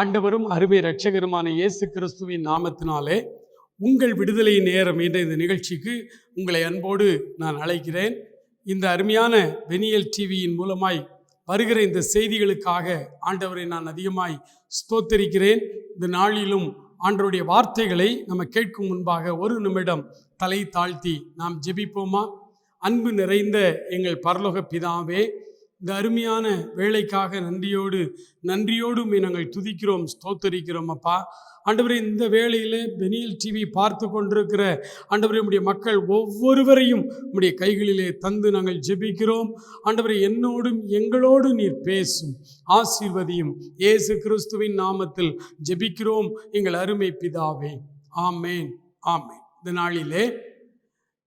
ஆண்டவரும் அருமை இரட்சகருமான இயேசு கிறிஸ்துவின் நாமத்தினாலே உங்கள் விடுதலை நேரம் என்ற இந்த நிகழ்ச்சிக்கு உங்களை அன்போடு நான் அழைக்கிறேன். இந்த அருமையான வெனியல் டிவியின் மூலமாய் வருகிற இந்த செய்திகளுக்காக ஆண்டவரை நான் அதிகமாய் ஸ்தோத்தரிக்கிறேன். இந்த நாளிலும் ஆண்டவருடைய வார்த்தைகளை நம்ம கேட்கும் முன்பாக ஒரு நிமிடம் தலை தாழ்த்தி நாம் ஜெபிப்போமா? அன்பு நிறைந்த எங்கள் பரலோக பிதாவே இந்த அருமையான வேலைக்காக நன்றியோடு நன்றியோடு நாங்கள் துதிக்கிறோம் ஸ்தோத்தரிக்கிறோம் அப்பா. ஆண்டவரே இந்த வேளையில் பெனியல் டிவி பார்த்து கொண்டிருக்கிற ஆண்டவரே உடைய மக்கள் ஒவ்வொருவரையும் உடைய கைகளிலே தந்து நாங்கள் ஜெபிக்கிறோம். ஆண்டவரே என்னோடும் எங்களோடு நீர் பேசும். ஆசீர்வதியும் இயேசு கிறிஸ்துவின் நாமத்தில் ஜெபிக்கிறோம். எங்கள் அருமை பிதாவே. ஆமேன் ஆமேன். இந்த நாளிலே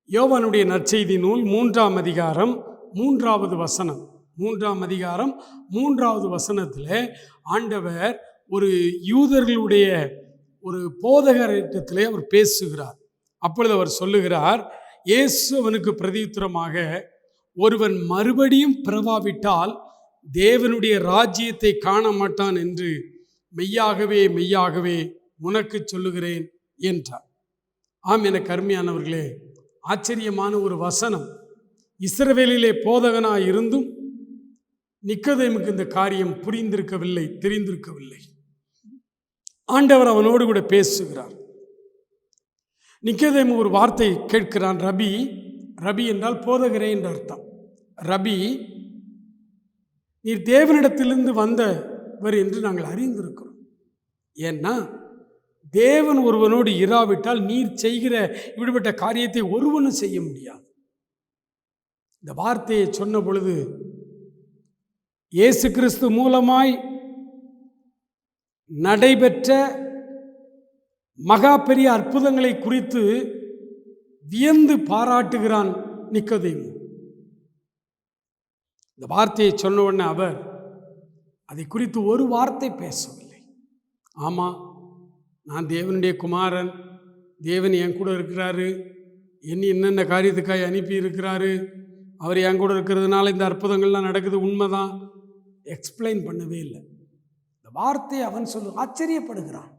யோவானுடைய நற்செய்தி நூல் மூன்றாம் அதிகாரம் மூன்றாவது வசனம். மூன்றாம் அதிகாரம் மூன்றாவது வசனத்தில் ஆண்டவர் ஒரு யூதர்களுடைய ஒரு போதகரிடத்திலே அவர் பேசுகிறார். அப்பொழுது அவர் சொல்லுகிறார் இயேசு அவனுக்கு பிரதியுத்தரமாக ஒருவன் மறுபடியும் பிறவாவிட்டால் தேவனுடைய ராஜ்யத்தை காண மாட்டான் என்று மெய்யாகவே மெய்யாகவே உனக்கு சொல்லுகிறேன் என்றார். ஆம் என கருமையானவர்களே ஆச்சரியமான ஒரு வசனம். இஸ்ரவேலிலே போதகனாக இருந்தும் நிக்கதேமுக்கு இந்த காரியம் புரிந்திருக்கவில்லை தெரிந்திருக்கவில்லை. ஆண்டவர் அவனோடு கூட பேசுகிறார். நிக்கதேமு ஒரு வார்த்தை கேட்கிறான் ரபி ரபி என்றால் போதகரே என்ற அர்த்தம். ரபி நீர் தேவனிடத்திலிருந்து வந்தவர் என்று நாங்கள் அறிந்திருக்கிறோம். ஏன்னா தேவன் ஒருவனோடு இராவிட்டால் நீர் செய்கிற இப்படிப்பட்ட காரியத்தை ஒருவனும் செய்ய முடியாது. இந்த வார்த்தையை சொன்ன பொழுது இயேசு கிறிஸ்து மூலமாய் நடைபெற்ற மகா பெரிய அற்புதங்களை குறித்து வியந்து பாராட்டுகிறான் நிக்கதேமு இந்த வார்த்தையை சொன்ன உடனே அவர் அதை குறித்து ஒரு வார்த்தை பேசவில்லை. ஆமாம் நான் தேவனுடைய குமாரன் தேவன் என் கூட இருக்கிறாரு என்னை என்னென்ன காரியத்துக்காக அனுப்பி இருக்கிறாரு அவர் என் கூட இருக்கிறதுனால இந்த அற்புதங்கள்லாம் நடக்குது உண்மைதான் எக்ஸ்பிளைன் பண்ணவே இல்லை. இந்த வார்த்தையை அவன் சொல்லு ஆச்சரியப்படுகிறான்.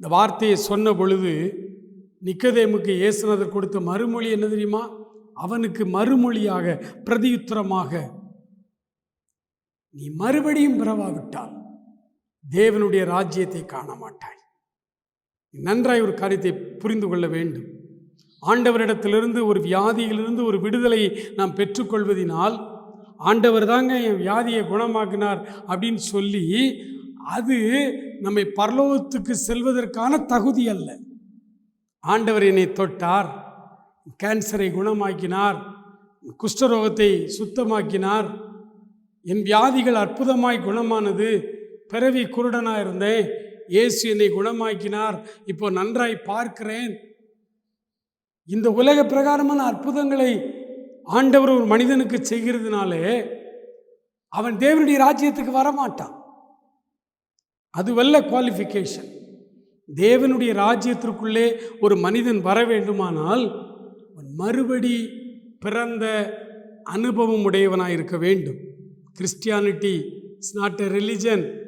இந்த வார்த்தையை சொன்ன பொழுது நிக்கதேமுக்கு இயேசுநாதர் கொடுத்த மறுமொழி என்ன தெரியுமா? அவனுக்கு மறுமொழியாக பிரதியுத்தரமாக நீ மறுபடியும் பிறவாவிட்டால் தேவனுடைய ராஜ்யத்தை காண மாட்டாய் நன்றாய் ஒரு காரியத்தை புரிந்து கொள்ள வேண்டும். ஆண்டவரிடத்திலிருந்து ஒரு வியாதியிலிருந்து ஒரு விடுதலையை நாம் பெற்றுக்கொள்வதினால் ஆண்டவர் தாங்க என் வியாதியை குணமாக்கினார் அப்படின்னு சொல்லி அது நம்மை பரலோகத்துக்கு செல்வதற்கான தகுதி அல்ல. ஆண்டவர் என்னை தொட்டார் கேன்சரை குணமாக்கினார் குஷ்டரோகத்தை சுத்தமாக்கினார் என் வியாதிகள் அற்புதமாய் குணமானது பிறவி குருடனாக இருந்தேன் இயேசு என்னை குணமாக்கினார் இப்போ நன்றாய் பார்க்கிறேன். இந்த உலக பிரகாரமான அற்புதங்களை ஆண்டவர் ஒரு மனிதனுக்கு செய்கிறதுனாலே அவன் தேவனுடைய ராஜ்யத்துக்கு வரமாட்டான். அதுவல்ல குவாலிஃபிகேஷன் தேவனுடைய ராஜ்யத்திற்குள்ளே ஒரு மனிதன் வர வேண்டுமானால் அவன் மறுபடி பிறந்த அனுபவம் உடையவனாக இருக்க வேண்டும். Christianity it's not a religion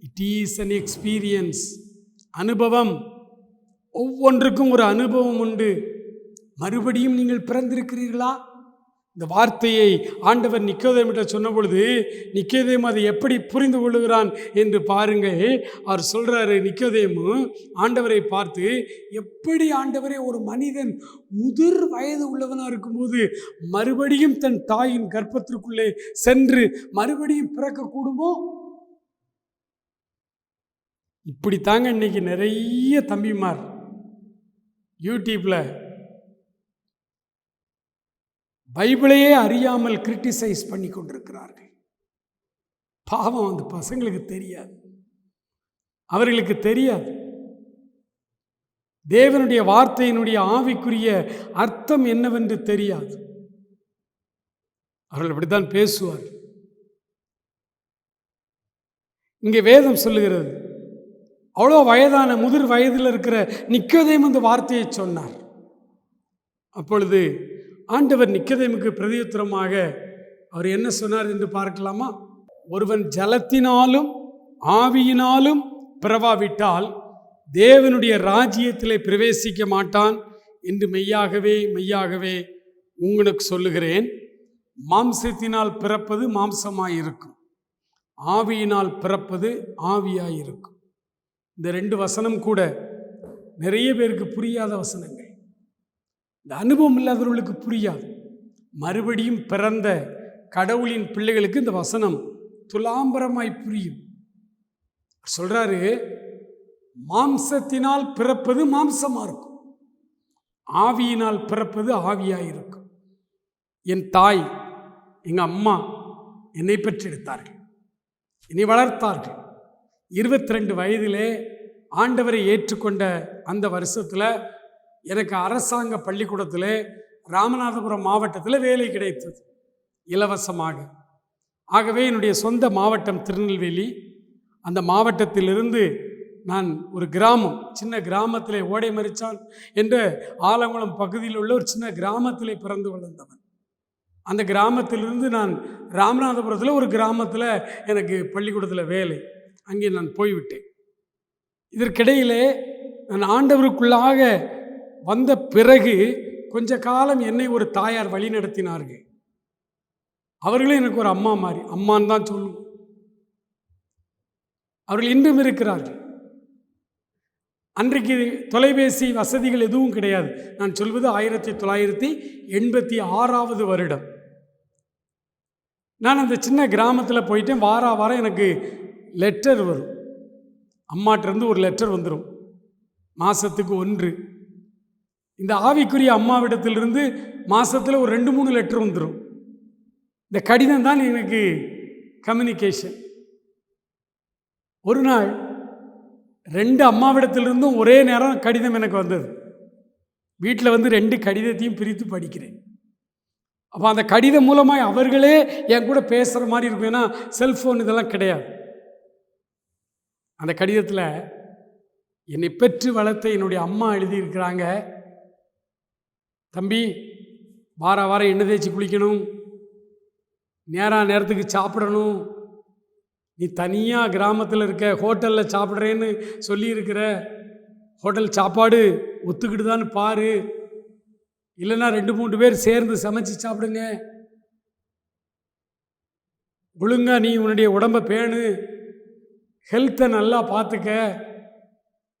it is an experience அனுபவம். ஒவ்வொன்றுக்கும் ஒரு அனுபவம் உண்டு. மறுபடியும் நீங்கள் பிறந்திருக்கிறீர்களா? இந்த வார்த்தையை ஆண்டவர் நிக்கோதேமிட்ட சொன்ன பொழுது நிக்கோதேம் அதை எப்படி புரிந்து கொள்ளுகிறான் என்று பாருங்கள். அவர் சொல்கிறாரு நிக்கோதேமு ஆண்டவரை பார்த்து எப்படி ஆண்டவரே ஒரு மனிதன் முதிர் வயது உள்ளவனாக இருக்கும்போது மறுபடியும் தன் தாயின் கர்ப்பத்திற்குள்ளே சென்று மறுபடியும் பிறக்கக்கூடுமோ? இப்படி தாங்க இன்னைக்கு நிறைய தம்பிமார். யூடியூப்பில் பைபிளையே அறியாமல் கிரிட்டிசைஸ் பண்ணி கொண்டிருக்கிறார்கள். பாவம் அந்த பசங்களுக்கு தெரியாது. அவர்களுக்கு தெரியாது. தேவனுடைய வார்த்தையினுடைய ஆவிக்குரிய அர்த்தம் என்னவென்று தெரியாது. அவர்கள் அப்படித்தான் பேசுவார் இங்கே வேதம் சொல்லுகிறது அவ்வளோ வயதான முதிர் வயதில் இருக்கிற நிக்கோதேம் அந்த வார்த்தையை சொன்னார். அப்பொழுது ஆண்டவர் நிக்கதேமுக்கு பிரதியுத்தரமாக அவர் என்ன சொன்னார் என்று பார்க்கலாமா? ஒருவன் ஜலத்தினாலும் ஆவியினாலும் பிறவாவிட்டால் தேவனுடைய ராஜ்யத்திலே பிரவேசிக்க மாட்டான் என்று மெய்யாகவே மெய்யாகவே உங்களுக்கு சொல்லுகிறேன். மாம்சத்தினால் பிறப்பது மாம்சமாயிருக்கும். ஆவியினால் பிறப்பது ஆவியாயிருக்கும். இந்த ரெண்டு வசனம் கூட நிறைய பேருக்கு புரியாத வசனங்கள். இந்த அனுபவம் இல்லாதவர்களுக்கு புரியாது. மறுபடியும் பிறந்த கடவுளின் பிள்ளைகளுக்கு இந்த வசனம் துலாம்பரமாய் புரியும். சொல்றாரு மாம்சத்தினால் பிறப்பது மாம்சமாக இருக்கும். ஆவியினால் பிறப்பது ஆவியாக இருக்கும் என் தாய் எங்கள் அம்மா என்னை பெற்றெடுத்தார்கள். என்னை வளர்த்தார்கள். இருபத்தி ரெண்டு வயதிலே ஆண்டவரை ஏற்றுக்கொண்ட அந்த வருஷத்தில் எனக்கு அரசாங்க பள்ளிக்கூடத்தில் ராமநாதபுரம் மாவட்டத்தில் வேலை கிடைத்தது இலவசமாக. ஆகவே என்னுடைய சொந்த மாவட்டம் திருநெல்வேலி. அந்த மாவட்டத்திலிருந்து நான் ஒரு கிராமம் சின்ன கிராமத்திலே ஓடை மறிச்சான் என்ற ஆலங்குளம் பகுதியில் உள்ள ஒரு சின்ன கிராமத்திலே பிறந்து வளர்ந்தவன். அந்த கிராமத்திலிருந்து நான் ராமநாதபுரத்தில் ஒரு கிராமத்தில் எனக்கு பள்ளிக்கூடத்தில் வேலை. அங்கே நான் போய்விட்டேன். இதற்கிடையிலே நான் ஆண்டவருக்குள்ளாக வந்த பிறகு கொஞ்ச காலம் என்னை ஒரு தாயார் வழி நடத்தினார்கள் அவர்களும் எனக்கு ஒரு அம்மா மாதிரி அம்மான்னு தான் சொல்லுவோம். அவர்கள் இன்றும் இருக்கிறார்கள். அன்றைக்கு தொலைபேசி வசதிகள் எதுவும் கிடையாது. நான் சொல்வது ஆயிரத்தி தொள்ளாயிரத்தி எண்பத்தி ஆறாவது வருடம். நான் அந்த சின்ன கிராமத்தில் போயிட்டேன். வார வாரம் எனக்கு லெட்டர் வரும். அம்மாட்டிருந்து ஒரு லெட்டர் வந்துடும் மாதத்துக்கு ஒன்று. இந்த ஆவிக்குரிய அம்மாவிடத்திலிருந்து மாதத்தில் ஒரு ரெண்டு மூணு லெட்டர் வந்துடும் இந்த கடிதம் தான் எனக்கு கம்யூனிகேஷன் ஒரு நாள் ரெண்டு அம்மாவிடத்திலிருந்தும் ஒரே நேரம் கடிதம் எனக்கு வந்தது. வீட்டில் வந்து ரெண்டு கடிதத்தையும் பிரித்து படிக்கிறேன். அப்போ அந்த கடிதம் மூலமாக அவர்களே என் கூட பேசுகிற மாதிரி இருக்கும். ஏன்னா செல்ஃபோன் இதெல்லாம் கிடையாது. அந்த கடிதத்தில் என்னை பெற்று வளர்த்த என்னுடைய அம்மா எழுதியிருக்கிறாங்க. தம்பி வார வாரம் எண்ணெய் தேய்ச்சி குளிக்கணும். நேராக நேரத்துக்கு சாப்பிடணும். நீ தனியாக கிராமத்தில் இருக்க ஹோட்டலில் சாப்பிட்றேன்னு சொல்லியிருக்கிற ஹோட்டல் சாப்பாடு ஒத்துக்கிட்டுதான்னு பாரு. இல்லைன்னா ரெண்டு மூணு பேர் சேர்ந்து சமைச்சு சாப்பிடுங்க. ஒழுங்காக நீ உன்னுடைய உடம்பை பேணு. ஹெல்த்தை நல்லா பார்த்துக்க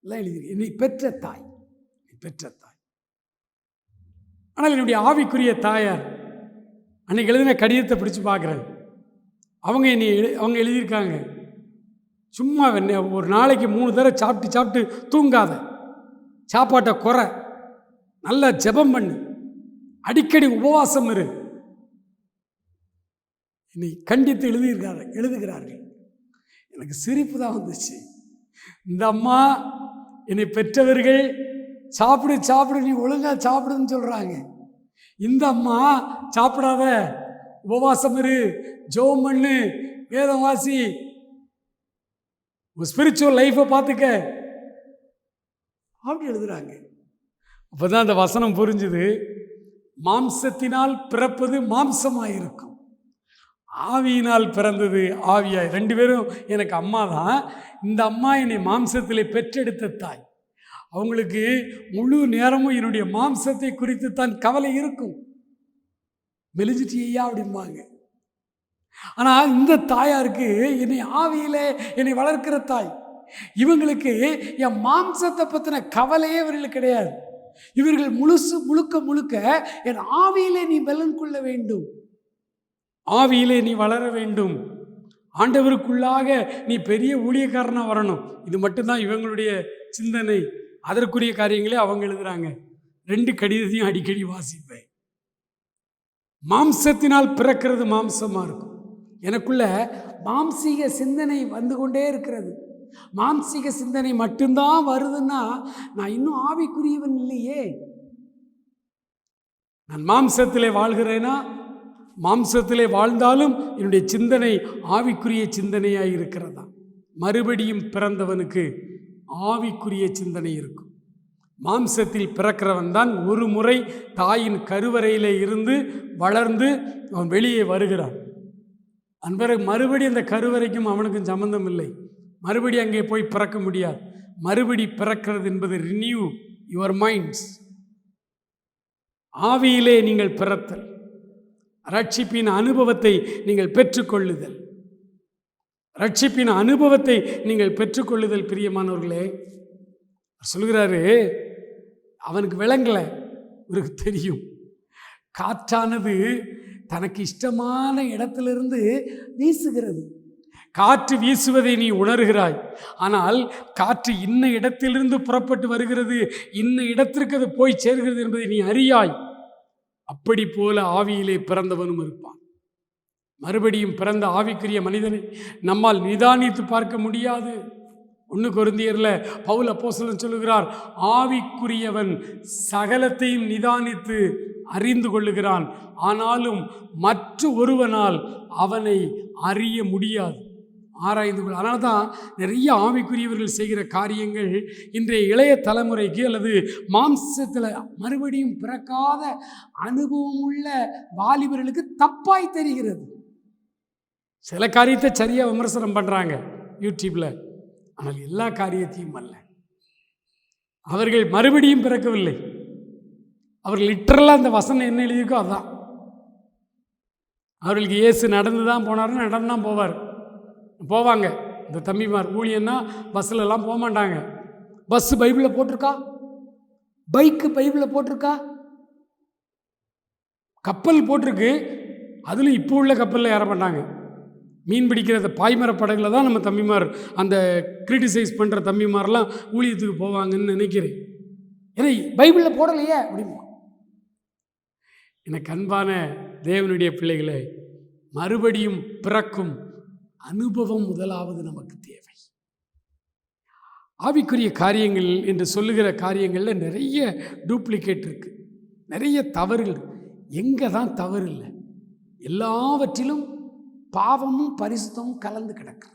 எல்லாம் எழுதி நீ பெற்ற தாய். நீ பெற்ற தாய். ஆனால் என்னுடைய ஆவிக்குரிய தாயார் அன்னைக்கு எழுதின கடிதத்தை பிடிச்சு பார்க்குறேன் அவங்க என்னை எழு அவங்க எழுதியிருக்காங்க. சும்மா என்ன ஒரு நாளைக்கு மூணு தடவை சாப்பிட்டு சாப்பிட்டு தூங்காத. சாப்பாட்டை குறை. நல்லா ஜெபம் பண்ணு. அடிக்கடி உபவாசம் இரு. என்னை கண்டித்து எழுதியிருக்காரு எழுதுகிறார்கள். எனக்கு சிரிப்பு தான் வந்துச்சு. இந்த அம்மா என்னை பெற்றவர்கள் சாப்பிடு சாப்பிடு நீ ஒழுங்காக சாப்பிடுன்னு சொல்கிறாங்க இந்த அம்மா சாப்பிடாத உபவாசம் இரு ஜோம் பண்ணு வேதம் வாசி. ஸ்பிரிச்சுவல் லைஃப்பை பார்த்துக்க. அப்படி எழுதுறாங்க. அப்போ தான் அந்த வசனம் புரிஞ்சுது. மாம்சத்தினால் பிறப்பது மாம்சமாக இருக்கும் ஆவியினால் பிறந்தது ஆவியாய். ரெண்டு பேரும் எனக்கு அம்மா தான் இந்த அம்மா என்னை மாம்சத்திலே பெற்றெடுத்த தாய். அவங்களுக்கு முழு நேரமும் என்னுடைய மாம்சத்தை குறித்து தான் கவலை இருக்கும். மெலிஞ்சிட்டியா அப்படிம்பாங்க. ஆனால் இந்த தாயாருக்கு என்னை ஆவியில் என்னை வளர்க்கிற தாய். இவங்களுக்கு என் மாம்சத்தை பற்றின கவலையே இவர்களுக்கு கிடையாது. இவர்கள் முழுசு முழுக்க முழுக்க என் ஆவியிலே நீ பலன் கொள்ள வேண்டும். ஆவியிலே நீ வளர வேண்டும். ஆண்டவருக்குள்ளாக நீ பெரிய ஊழியக்காரனாக வரணும். இது மட்டும்தான் இவங்களுடைய சிந்தனை. அதற்குரிய காரியங்களே அவங்க எழுதுறாங்க. ரெண்டு கடிதத்தையும் அடிக்கடி வாசிப்பேன். மாம்சத்தினால் பிறக்கிறது மாம்சமாக இருக்கும். எனக்குள்ள மாம்சீக சிந்தனை வந்து கொண்டே இருக்கிறது. மாம்சீக சிந்தனை மட்டும்தான் வருதுன்னா நான் இன்னும் ஆவிக்குரியவன் இல்லையே. நான் மாம்சத்திலே வாழ்கிறேனா? மாம்சத்திலே வாழ்ந்தாலும் என்னுடைய சிந்தனை ஆவிக்குரிய சிந்தனையாக இருக்கிறதா? மறுபடியும் பிறந்தவனுக்கு ஆவிக்குரிய சிந்தனை இருக்கும். மாம்சத்தில் பிறக்கிறவன் தான் ஒரு முறை தாயின் கருவறையிலே இருந்து வளர்ந்து அவன் வெளியே வருகிறான். அன்பரை மறுபடி அந்த கருவறைக்கும் அவனுக்கும் சம்பந்தம் இல்லை. மறுபடி அங்கே போய் பிறக்க முடியாது. மறுபடி பிறக்கிறது என்பது ரினியூ யுவர் மைண்ட்ஸ் ஆவியிலே நீங்கள் பிறத்தல். ரட்சிப்பின் அனுபவத்தை நீங்கள் பெற்றுக்கொள்ளுதல். ரட்சிப்பின் அனுபவத்தை நீங்கள் பெற்றுக்கொள்ளுதல் பிரியமானவர்களே சொல்கிறாரு அவனுக்கு விளங்கலை இவருக்கு தெரியும். காற்றானது தனக்கு இஷ்டமான இடத்திலிருந்து வீசுகிறது. காற்று வீசுவதை நீ உணர்கிறாய். ஆனால் காற்று இன்ன இடத்திலிருந்து புறப்பட்டு வருகிறது இன்ன இடத்திற்கு அது போய் சேர்கிறது என்பதை நீ அறியாய். அப்படி போல ஆவியிலே பிறந்தவனும் இருப்பான். மறுபடியும் பிறந்த ஆவிக்குரிய மனிதனை நம்மால் நிதானித்து பார்க்க முடியாது. ஒன்று குருந்தியரில் பவுல் அப்போசலன் சொல்லுகிறார் ஆவிக்குரியவன் சகலத்தையும் நிதானித்து அறிந்து கொள்ளுகிறான். ஆனாலும் மற்ற ஒருவனால் அவனை அறிய முடியாது. ஆராய்ந்து கொள்ள அதனால தான் நிறைய ஆவிக்குரியவர்கள் செய்கிற காரியங்கள் இன்றைய இளைய தலைமுறைக்கு அல்லது மாம்சத்தில் மறுபடியும் பிறக்காத அனுபவம் உள்ள வாலிபர்களுக்கு தப்பாய் தெரிகிறது. சில காரியத்தை சரியாக விமர்சனம் பண்ணுறாங்க யூடியூப்பில் ஆனால் எல்லா காரியத்தையும் அல்ல. அவர்கள் மறுபடியும் பிறக்கவில்லை. அவர்கள் லிட்டரலாக அந்த வசனம் என்ன எழுதியிருக்கோ அதுதான் அவர்களுக்கு இயேசு நடந்து தான் போனார் நடந்து தான் போவார். போவாங்க. இந்த தம்பிமார் ஊழியன்னா பஸ்ஸிலலாம் போக மாட்டாங்க. பஸ்ஸு பைபிளில் போட்டிருக்கா? பைக்கு பைபிளில் போட்டிருக்கா? கப்பல் போட்டிருக்கு. அதில் இப்போ உள்ள கப்பலில் ஏற மாட்டாங்க. மீன் பிடிக்கிற அந்த பாய்மர படகுல தான் நம்ம தம்பிமார் அந்த கிரிட்டிசைஸ் பண்ணுற தம்பிமாரெலாம் ஊழியத்துக்கு போவாங்கன்னு நினைக்கிறேன். ஏன்னா பைபிளில் போடலையே அப்படிமா எனக்கு அன்பான தேவனுடைய பிள்ளைகளை மறுபடியும் பிறக்கும் அனுபவம் முதலாவது நமக்கு தேவை. ஆவிக்குரிய காரியங்கள் என்று சொல்லுகிற காரியங்களில் நிறைய டூப்ளிகேட் இருக்குது நிறைய தவறுகள் எங்கே தான் தவறு இல்லை எல்லாவற்றிலும் பாவமும் பரிசுத்தமும் கலந்து கிடக்கிறது.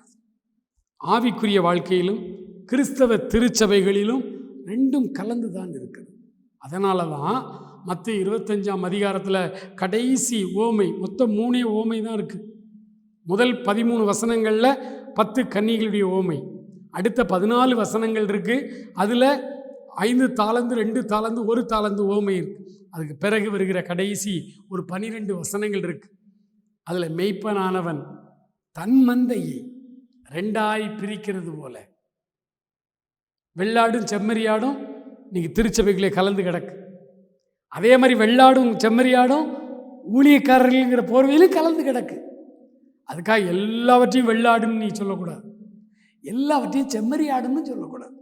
ஆவிக்குரிய வாழ்க்கையிலும் கிறிஸ்தவ திருச்சபைகளிலும் ரெண்டும் கலந்து தான் இருக்குது. அதனால தான் மற்ற இருபத்தஞ்சாம் அதிகாரத்தில் கடைசி ஓமை மொத்தம் மூணே ஓமை தான் இருக்குது முதல் பதிமூணு வசனங்களில் பத்து கன்னிகளுடைய ஓமை. அடுத்த பதினாலு வசனங்கள் இருக்குது அதில் ஐந்து தாளந்து ரெண்டு தாளந்து ஒரு தாளந்து ஓமை இருக்குது அதுக்கு பிறகு வருகிற கடைசி ஒரு பனிரெண்டு வசனங்கள் இருக்குது அதில் மெய்ப்பனானவன் தன் மந்தையை ரெண்டாய் பிரிக்கிறது போல. வெள்ளாடும் செம்மறியாடும் நீங்கள் திருச்சபைகளே கலந்து கிடக்கு. அதே மாதிரி வெள்ளாடும் செம்மறியாடும் ஊழியக்காரர்கள்ங்கிற போர்வையிலும் கலந்து கிடக்கு. அதுக்காக எல்லாவற்றையும் வெள்ளாடுன்னு நீ சொல்லக்கூடாது. எல்லாவற்றையும் செம்மறி ஆடுன்னு சொல்லக்கூடாது.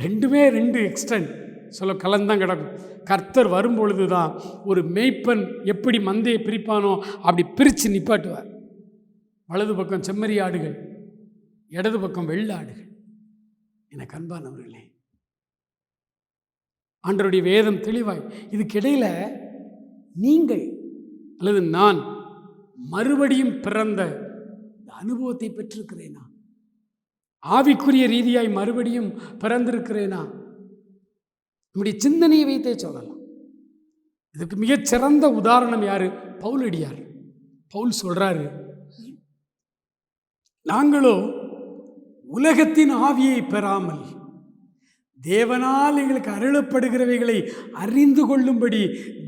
ரெண்டுமே ரெண்டு எக்ஸ்டென்ட் சொல்ல கலந்தான் கிடக்கும். கர்த்தர் வரும்பொழுது தான் ஒரு மேய்ப்பன் எப்படி மந்தையை பிரிப்பானோ அப்படி பிரித்து நிப்பாட்டுவார். வலது பக்கம் செம்மறி ஆடுகள் இடது பக்கம் வெள்ள ஆடுகள். எனக்கு அன்பானவர்களே ஆண்டருடைய வேதம் தெளிவாய் இதுக்கிடையில் நீங்கள் அல்லது நான் மறுபடியும் பிறந்த அனுபவத்தை பெற்றிருக்கிறேனா? ஆவிக்குரிய ரீதியாய் மறுபடியும் பிறந்திருக்கிறேனா? நம்முடைய சிந்தனையை வைத்தே சொல்லலாம். இதுக்கு மிகச்சிறந்த உதாரணம் யார்? பவுலடியார் பவுல் சொல்கிறாரு நாங்களோ உலகத்தின் ஆவியை பெறாமல் தேவனால் எங்களுக்கு அருளப்படுகிறவைகளை அறிந்து கொள்ளும்படி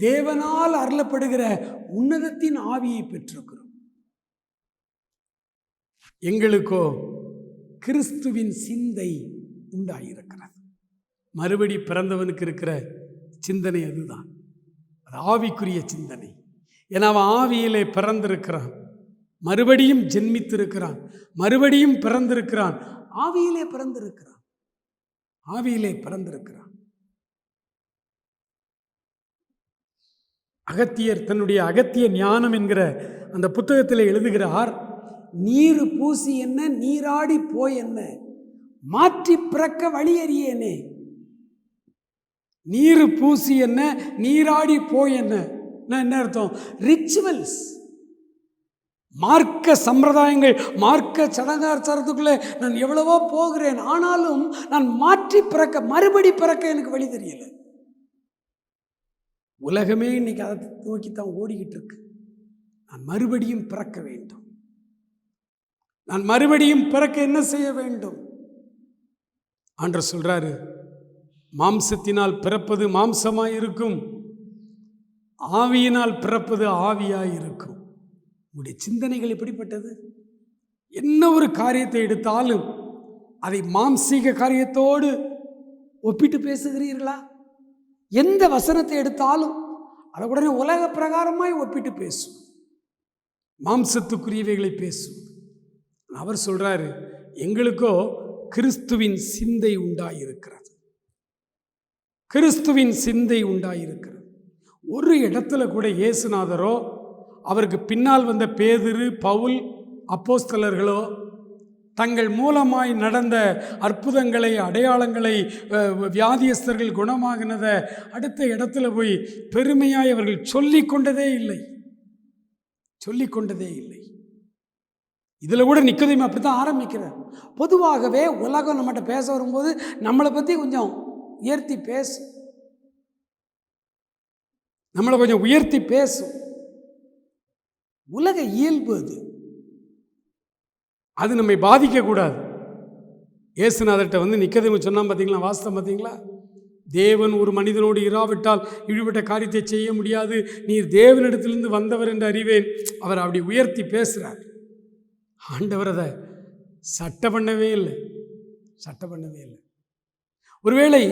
தேவனால் அருளப்படுகிற உன்னதத்தின் ஆவியை பெற்றிருக்கிறோம். எங்களுக்கோ கிறிஸ்துவின் சிந்தை உண்டாயிருக்கிறது. மறுபடி பிறந்தவனுக்கு இருக்கிற சிந்தனை அதுதான். அது ஆவிக்குரிய சிந்தனை. ஏன்னா அவன் ஆவியிலே பிறந்திருக்கிறான். மறுபடியும் ஜென்மித்திருக்கிறான். மறுபடியும் பிறந்திருக்கிறான். ஆவியிலே பிறந்திருக்கிறான். ஆவியிலே பிறந்திருக்கிறான். அகத்தியர் தன்னுடைய அகத்திய ஞானம் என்கிற அந்த புத்தகத்தில் எழுதுகிறார் நீர் பூசி என்ன நீராடி போய் என்ன மாற்றி பிறக்க வழியறியேனே நீர் பூசி என்ன நீராடி போய் என்ன? என்ன அர்த்தம்? ரிச்சுவல்ஸ் மார்க்க சம்பிரதாயங்கள் மார்க்க சடங்காச்சாரத்துக்குள்ளே நான் எவ்வளவோ போகிறேன் ஆனாலும் நான் மாற்றி பிறக்க மறுபடி பிறக்க எனக்கு வழி தெரியல. உலகமே இன்னைக்கு அதை நோக்கி தான் ஓடிக்கிட்டு இருக்கு. நான் மறுபடியும் பிறக்க வேண்டும். நான் மறுபடியும் பிறக்க என்ன செய்ய வேண்டும்? ஆண்டர் சொல்றாரு மாம்சத்தினால் பிறப்பது மாம்சமாக இருக்கும் ஆவியினால் பிறப்பது ஆவியாக இருக்கும் உங்களுடைய சிந்தனைகள் எப்படிப்பட்டது? என்ன ஒரு காரியத்தை எடுத்தாலும் அதை மாம்சீக காரியத்தோடு ஒப்பிட்டு பேசுகிறீர்களா? எந்த வசனத்தை எடுத்தாலும் அதை உடனே உலக பிரகாரமாய் ஒப்பிட்டு பேசும். மாம்சத்துக்குரியவைகளை பேசும். அவர் சொல்றாரு எங்களுக்கோ கிறிஸ்துவின் சிந்தை உண்டாயிருக்கிறார் கிறிஸ்துவின் சிந்தை உண்டாயிருக்கிறது. ஒரு இடத்துல கூட இயேசுநாதரோ அவருக்கு பின்னால் வந்த பேதிரு பவுல் அப்போஸ்தலர்களோ தங்கள் மூலமாய் நடந்த அற்புதங்களை அடையாளங்களை வியாதியஸ்தர்கள் குணமாகினதை அடுத்த இடத்துல போய் பெருமையாய் அவர்கள் சொல்லிக்கொண்டதே இல்லை. சொல்லிக்கொண்டதே இல்லை. இதில் கூட நிற்கதையும் அப்படி தான் ஆரம்பிக்கிறார். பொதுவாகவே உலகம் நம்மகிட்ட பேச வரும்போது நம்மளை பற்றி கொஞ்சம் உயர்த்தி பேசும். நம்மளை கொஞ்சம் உயர்த்தி பேசும். உலக இயல்பு அது. அது நம்மை பாதிக்கக்கூடாது இயேசுநாதர்கிட்ட வந்து நிக்கதையும் சொன்னால் பார்த்தீங்களா வாஸ்தவம் பார்த்தீங்களா தேவன் ஒரு மனிதனோடு இராவிட்டால் இழிவிட்ட காரியத்தை செய்ய முடியாது. நீர் தேவனிடத்திலிருந்து வந்தவர் என்று அறிவேன். அவர் அப்படி உயர்த்தி பேசுகிறார் ஆண்டவர் அதை சட்ட பண்ணவே இல்லை. சட்டம் பண்ணவே இல்லை. ஒருவேளை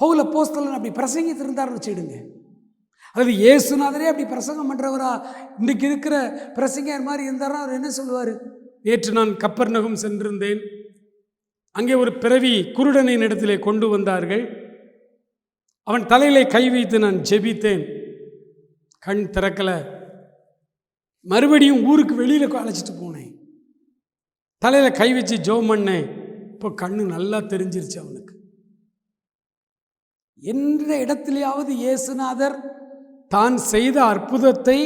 பவுல போஸ்தலன் அப்படி பிரசங்கித்திருந்தார்னு வச்சுடுங்க அல்லது இயேசுநாதரே அப்படி பிரசங்கம் பண்ணுறவரா இன்றைக்கு இருக்கிற பிரசங்கர் மாதிரி இருந்தாரா அவர் என்ன சொல்லுவார்? நேற்று நான் கப்பர்நகம் சென்றிருந்தேன். அங்கே ஒரு பிறவி குருடனின் இடத்திலே கொண்டு வந்தார்கள். அவன் தலையிலே கை வைத்து நான் ஜெபித்தேன். கண் திறக்கலை. மறுபடியும் ஊருக்கு வெளியில் அழைச்சிட்டு போனேன். தலையில் கை வச்சு ஜோம் பண்ணேன். இப்போ கண்ணு நல்லா தெரிஞ்சிருச்சு அவனுக்கு. எந்த இடத்திலேயாவது இயேசுநாதர் தான் செய்த அற்புதத்தை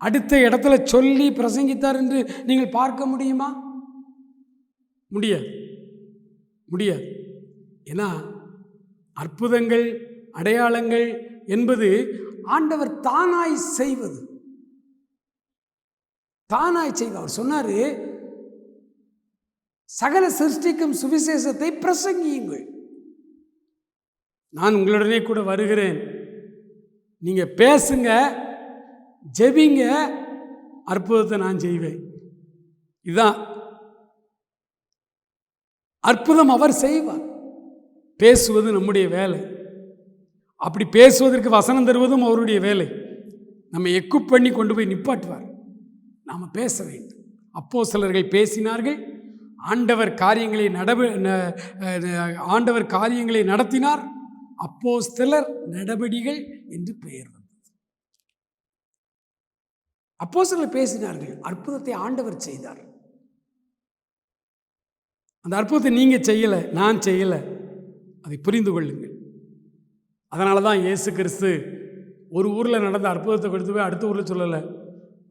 அடுத்த இடத்துல சொல்லி பிரசங்கித்தார் என்று நீங்கள் பார்க்க முடியுமா? முடியாது. முடியாது. ஏன்னா அற்புதங்கள் அடையாளங்கள் என்பது ஆண்டவர் தானாய் செய்வது. தானாய் செய்வார் அவர் சொன்னார் சகல சிருஷ்டிக்கும் சுவிசேஷத்தை பிரசங்கியுங்கள். நான் உங்களுடனே கூட வருகிறேன். நீங்க பேசுங்க ஜெபிங்க அற்புதத்தை நான் செய்வேன். இதுதான் அற்புதம் அவர் செய்வார். பேசுவது நம்முடைய வேலை. அப்படி பேசுவதற்கு வசனம் தருவதும் அவருடைய வேலை. நம்ம எக்குப் பண்ணி கொண்டு போய் நிப்பாட்டுவார். நாம் பேச வேண்டும். அப்போ சிலர்கள் பேசினார்கள் ஆண்டவர் காரியங்களை நடவு ஆண்டவர் காரியங்களை நடத்தினார். அப்போ சிலர் நடவடிகள் என்று பெயர் வந்தது. அப்போ சிலர் பேசினார்கள் அற்புதத்தை ஆண்டவர் செய்தார். அந்த அற்புதத்தை நீங்கள் செய்யலை நான் செய்யலை. அதை புரிந்து கொள்ளுங்கள். அதனால தான் இயேசு கிறிஸ்து ஒரு ஊரில் நடந்த அற்புதத்தை கொடுத்து போய் அடுத்த ஊரில் சொல்லலை.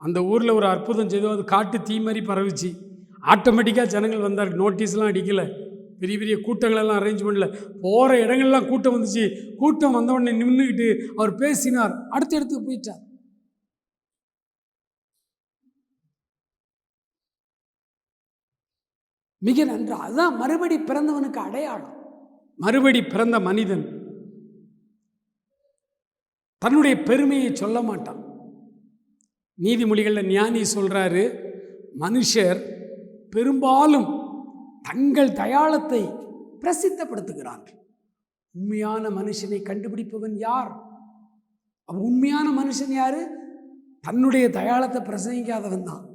அந்த ஊரில் ஒரு அற்புதம் செய்தோ அது காட்டு தீ மாதிரி பரவிச்சு. ஆட்டோமேட்டிக்காக ஜனங்கள் வந்தார் நோட்டீஸ்லாம் அடிக்கலை. பெரிய பெரிய கூட்டங்களெல்லாம் அரேஞ்ச் பண்ணல. போகிற இடங்கள்லாம் கூட்டம் வந்துச்சு. கூட்டம் வந்தவொடனே நின்றுக்கிட்டு அவர் பேசினார். அடுத்த இடத்துக்கு போயிட்டார். மிக நன்று. அதுதான் மறுபடி பிறந்தவனுக்கு அடையாளம். மறுபடி பிறந்த மனிதன் தன்னுடைய பெருமையை சொல்ல மாட்டான். நீதிமொழிகளில் ஞானி சொல்கிறாரு மனுஷர் பெரும்பாலும் தங்கள் தயாளத்தை பிரசித்தப்படுத்துகிறார்கள். உண்மையான மனுஷனை கண்டுபிடிப்பவன் யார்? அவன் உண்மையான மனுஷன் யாரு? தன்னுடைய தயாளத்தை பிரசங்கிக்காதவன் தான்.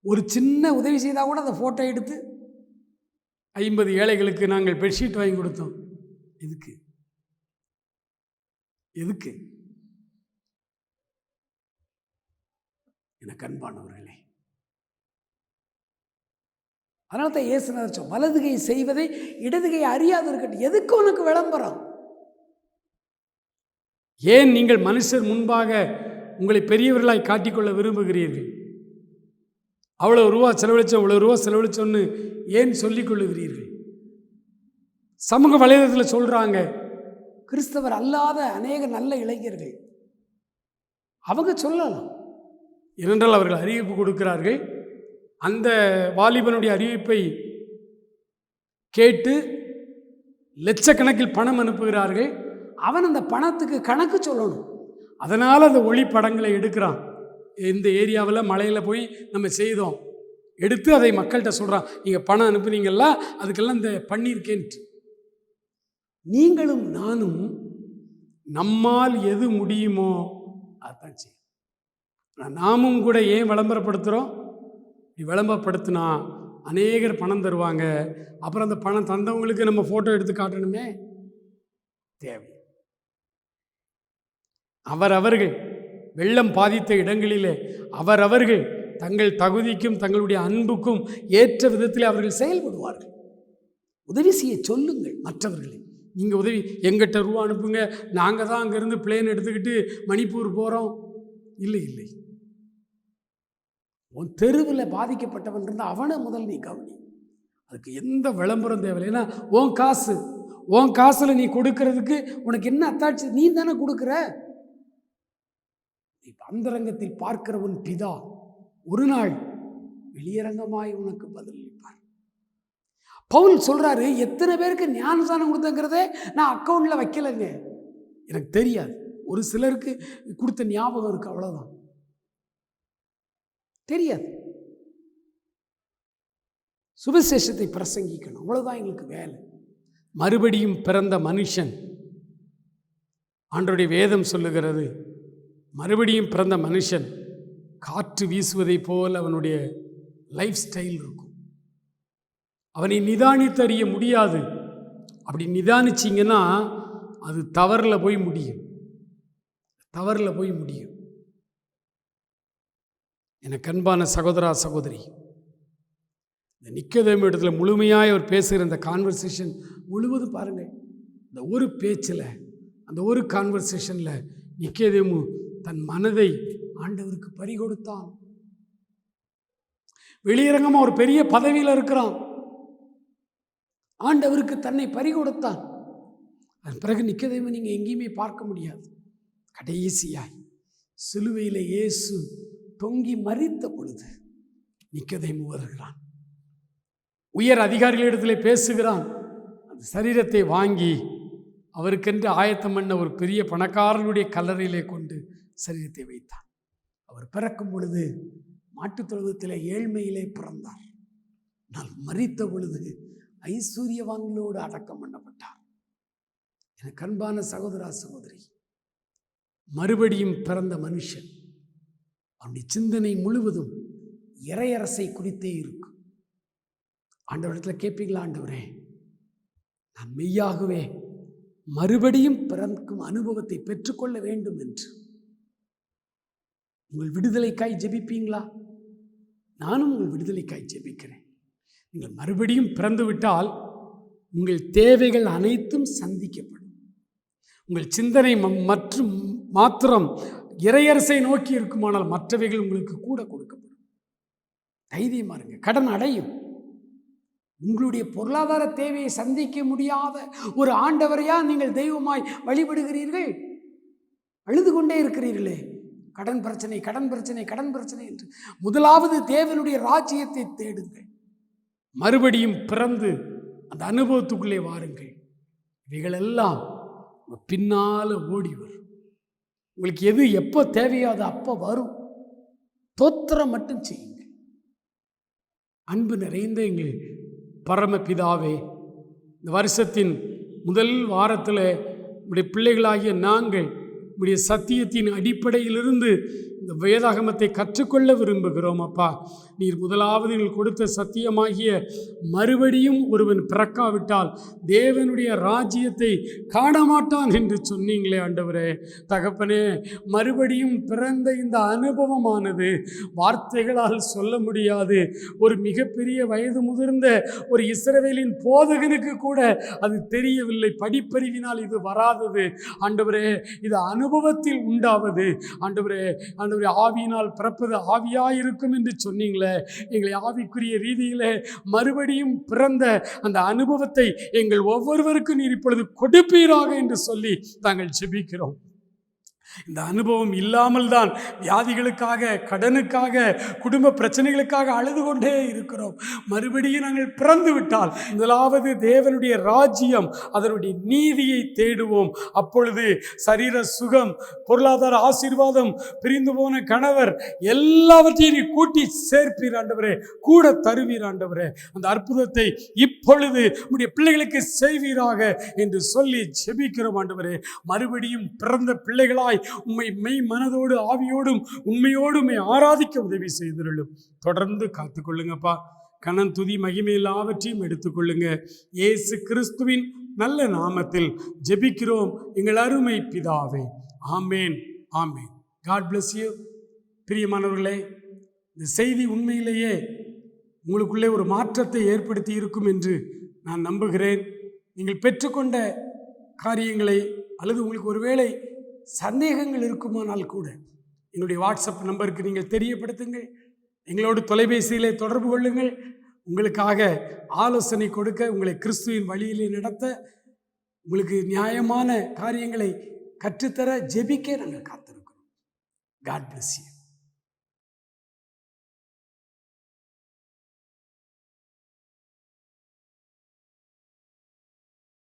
ஒரு சின்ன உதவி செய்தால் கூட அதை ஃபோட்டோ எடுத்து ஐம்பது ஏழைகளுக்கு நாங்கள் பெட்ஷீட் வாங்கி கொடுத்தோம். எதுக்கு? எதுக்கு? எனக்கு அன்பானவர்களே அதனால தான் இயேசுநாதர் சொல் வலதுகை செய்வதை இடதுகை அறியாது இருக்கட்டும் எதுக்கு உனக்கு விளம்பரம்? ஏன் நீங்கள் மனுஷர் முன்பாக உங்களை பெரியவர்களாய் காட்டிக்கொள்ள விரும்புகிறீர்கள்? அவ்வளோ ரூபா செலவழிச்சோம் இவ்வளோ ரூபா செலவழிச்சோன்னு ஏன் சொல்லிக் கொள்ளுகிறீர்கள்? சமூக வலைதளத்தில் சொல்கிறாங்க கிறிஸ்தவர் அல்லாத அநேக நல்ல இளைஞர்கள். அவங்க சொல்லலாம். ஏனென்றால் அவர்கள் அறிவிப்பு கொடுக்கிறார்கள். அந்த வாலிபனுடைய அறிவிப்பை கேட்டு லட்சக்கணக்கில் பணம் அனுப்புகிறார்கள். அவன் அந்த பணத்துக்கு கணக்கு சொல்லணும். அதனால் அந்த ஒளிப்படங்களை எடுக்கிறான். இந்த ஏரியாவில் மலையில் போய் நம்ம செய்தோம். எடுத்து அதை மக்கள்கிட்ட சொல்கிறான் நீங்கள் பணம் அனுப்புனீங்கல்ல அதுக்கெல்லாம் இந்த பண்ணியிருக்கேன்ட்டு நீங்களும் நானும் நம்மால் எது முடியுமோ அதான் செய்யும் நாமும் கூட ஏன் விளம்பரப்படுத்துகிறோம் இப்படி விளம்பரப்படுத்தினா அநேகர் பணம் தருவாங்க. அப்புறம் அந்த பணம் தந்தவங்களுக்கு நம்ம ஃபோட்டோ எடுத்து காட்டணுமே? தேவை. அவரவர்கள் வெள்ளம் பாதித்த இடங்களிலே அவரவர்கள் தங்கள் தகுதிக்கும் தங்களுடைய அன்புக்கும் ஏற்ற விதத்தில் அவர்கள் செயல்படுவார்கள். உதவி செய்ய சொல்லுங்கள் மற்றவர்களை. நீங்கள் உதவி எங்கிட்ட ரூபா அனுப்புங்க. நாங்கள் தான் அங்கேருந்து பிளேன் எடுத்துக்கிட்டு மணிப்பூர் போகிறோம் இல்லை இல்லை. உன் தெருவில் பாதிக்கப்பட்டவன் இருந்தால் அவனை முதல் நீ கவனி. அதுக்கு எந்த விளம்பரம் தேவையில்லை. ஏன்னா உன் காசு உன் காசில் நீ கொடுக்கறதுக்கு உனக்கு என்ன அத்தாட்சி? நீ தானே கொடுக்குற. நீ அந்தரங்கத்தில் பார்க்கிற உன் பிதா ஒரு நாள் வெளியரங்கமாய் உனக்கு பதிலளிப்பார் பவுல் சொல்கிறாரு எத்தனை பேருக்கு ஞானசானம் கொடுத்தங்கிறதே நான் அக்கௌண்ட்டில் வைக்கலைங்க. எனக்கு தெரியாது. ஒரு சிலருக்கு கொடுத்த ஞாபகம் இருக்குது அவ்வளோதான் தெரியாது. சுவிசேஷத்தை பிரசங்கிக்கணும். அவ்வளோதான் எங்களுக்கு வேலை. மறுபடியும் பிறந்த மனுஷன். ஆண்டோடைய வேதம் சொல்லுகிறது மறுபடியும் பிறந்த மனுஷன். காற்று வீசுவதைப் போல் அவனுடைய லைஃப் ஸ்டைல் இருக்கும். அவனை நிதானித்து அறிய முடியாது. அப்படி நிதானிச்சிங்கன்னா அது தவறில் போய் முடியும். தவறில் போய் முடியும். எனக்கு அன்பான சகோதரா சகோதரி. இந்த நிக்கதேம இடத்துல முழுமையாக அவர் பேசுகிற இந்த கான்வர்சேஷன் முழுவதும் பாருங்கள். இந்த ஒரு பேச்சில் அந்த ஒரு கான்வர்சேஷனில் நிக்கதேமு தன் மனதை ஆண்டவருக்கு பறிகொடுத்தான். வெளியரங்கமாக ஒரு பெரிய பதவியில் இருக்கிறான். ஆண்டவருக்கு தன்னை பறிகொடுத்தான். அதன் பிறகு நிக்கதேமு நீங்கள் எங்கேயுமே பார்க்க முடியாது. கடைசியாய் சிலுவையில் இயேசு தொங்கி மறித்த பொழுது நிக்கதேமு வருகிறான் உயர் அதிகாரிகளிடத்தில் பேசுகிறான். அந்த சரீரத்தை வாங்கி அவருக்கென்று ஆயத்தம் பண்ண ஒரு பெரிய பணக்காரனுடைய கல்லறையிலே கொண்டு சரீரத்தை வைத்தான். அவர் பிறக்கும் பொழுது மாட்டுத் தொழுவத்தில் ஏழ்மையிலே பிறந்தார். நான் மறித்த பொழுது ஐஸ்வர்யவான்களோடு அடக்கம் பண்ணப்பட்டார். எனக்கு அன்பான சகோதரா சகோதரி மறுபடியும் பிறந்த மனுஷன் அவனுடைய சிந்தனை முழுவதும் இறையரசை குறித்தே இருக்கும் ஆண்டவரிடத்தில் கேட்பீங்களா ஆண்டவரே? நான் மெய்யாகவே மறுபடியும் பிறக்கும் அனுபவத்தை பெற்றுக்கொள்ள வேண்டும் என்று. உங்கள் விடுதலைக்காய் ஜெபிப்பீங்களா? நானும் உங்கள் விடுதலைக்காய் ஜெபிக்கிறேன். நீங்கள் மறுபடியும் பிறந்துவிட்டால் உங்கள் தேவைகள் அனைத்தும் சந்திக்கப்படும். உங்கள் சிந்தனை மற்றும் மாத்திரம் இறையரசை நோக்கி இருக்குமானால் மற்றவைகள் உங்களுக்கு கூட கொடுக்கப்படும். தைரியமாக இருங்க. கடன் அடையும். உங்களுடைய பொருளாதார தேவையை சந்திக்க முடியாத ஒரு ஆண்டவரையா நீங்கள் தெய்வமாய் வழிபடுகிறீர்கள்? அழுது கொண்டே இருக்கிறீர்களே. கடன் பிரச்சனை கடன் பிரச்சனை கடன் பிரச்சனை என்று. முதலாவது தேவனுடைய ராஜ்யத்தை தேடுங்கள். மறுபடியும் பிறந்து அந்த அனுபவத்துக்குள்ளே வாருங்கள். இவைகளெல்லாம் பின்னால் பின்னால ஓடி வரும். உங்களுக்கு எது எப்போ தேவையோ அது அப்போ வரும். தோத்திரம் மட்டும் செய்யுங்க அன்பு நிறைந்த எங்கள் பரமபிதாவே இந்த வருஷத்தின் முதல் வாரத்தில் உடைய பிள்ளைகளாகிய நாங்கள் உடைய சத்தியத்தின் அடிப்படையிலிருந்து இந்த வேதாகமத்தை கற்றுக்கொள்ள விரும்புகிறோம் அப்பா. நீர் முதலாவது நீங்கள் கொடுத்த சத்தியமாகிய மறுபடியும் ஒருவன் பிறக்காவிட்டால் தேவனுடைய ராஜ்யத்தை காணமாட்டான் என்று சொன்னீங்களே ஆண்டவரே. தகப்பனே மறுபடியும் பிறந்த இந்த அனுபவமானது வார்த்தைகளால் சொல்ல முடியாது. ஒரு மிகப்பெரிய வயது முதிர்ந்த ஒரு இஸ்ரவேலின் போதகனுக்கு கூட அது தெரியவில்லை. படிப்பறிவினால் இது வராதது. ஆண்டவரே இது அனுபவத்தில் உண்டாவது. ஆண்டவரே ஆண்டவரே ஆவியினால் பிறப்பது ஆவியாயிருக்கும் என்று சொன்னீங்களே. எங்களை ஆவிக்குரிய ரீதியிலே மறுபடியும் பிறந்த அந்த அனுபவத்தை எங்கள் ஒவ்வொருவருக்கும் நீர் இப்பொழுது கொடுப்பீராக என்று சொல்லி நாங்கள் ஜெபிக்கிறோம். இந்த அனுபவம் இல்லாமல் தான் வியாதிகளுக்காக கடனுக்காக குடும்ப பிரச்சனைகளுக்காக அழுது கொண்டே இருக்கிறோம். மறுபடியும் நாங்கள் பிறந்து விட்டால் முதலாவது தேவனுடைய ராஜ்யம் அதனுடைய நீதியை தேடுவோம். அப்பொழுது சரீர சுகம் பொருளாதார ஆசீர்வாதம் பிரிந்து போன கணவர் எல்லாவற்றையும் நீ கூட்டி சேர்ப்பீர் ஆண்டவரே கூட தருவீர் ஆண்டவரே. அந்த அற்புதத்தை இப்பொழுது உடைய பிள்ளைகளுக்கு செய்வீராக என்று சொல்லி ஜெபிக்கிறோம் ஆண்டவரே. மறுபடியும் பிறந்த பிள்ளைகளாய் உம்மை மெய் மனதோடு ஆவியோடும் உண்மையோடு உம்மை ஆராதிக்க உதவி செய்திருளும். தொடர்ந்து காத்துக்கொள்ளுங்கப்பா. கணன் துதி மகிமை எல்லாவற்றையும் எடுத்துக்கொள்ளுங்க. இயேசு கிறிஸ்துவின் நல்ல நாமத்தில் ஜெபிக்கிறோம். எங்கள் அருமை பிதாவே. ஆமேன் ஆமேன். காட் பிளஸ் யூ பிரியமானவர்களே இந்த செய்தி உண்மையிலேயே உங்களுக்குள்ளே ஒரு மாற்றத்தை ஏற்படுத்தி இருக்கும் என்று நான் நம்புகிறேன். நீங்கள் பெற்றுக்கொண்ட காரியங்களை அல்லது உங்களுக்கு ஒருவேளை சந்தேகங்கள் இருக்குமானால் கூட என்னுடைய வாட்ஸ்அப் நம்பருக்கு நீங்கள் தெரியப்படுத்துங்கள். எங்களோடு தொலைபேசியிலே தொடர்பு கொள்ளுங்கள். உங்களுக்காக ஆலோசனை கொடுக்க உங்களை கிறிஸ்துவின் வழியிலே நடத்த உங்களுக்கு நியாயமான காரியங்களை கற்றுத்தர ஜெபிக்க நாங்கள் காத்திருக்கிறோம். God bless you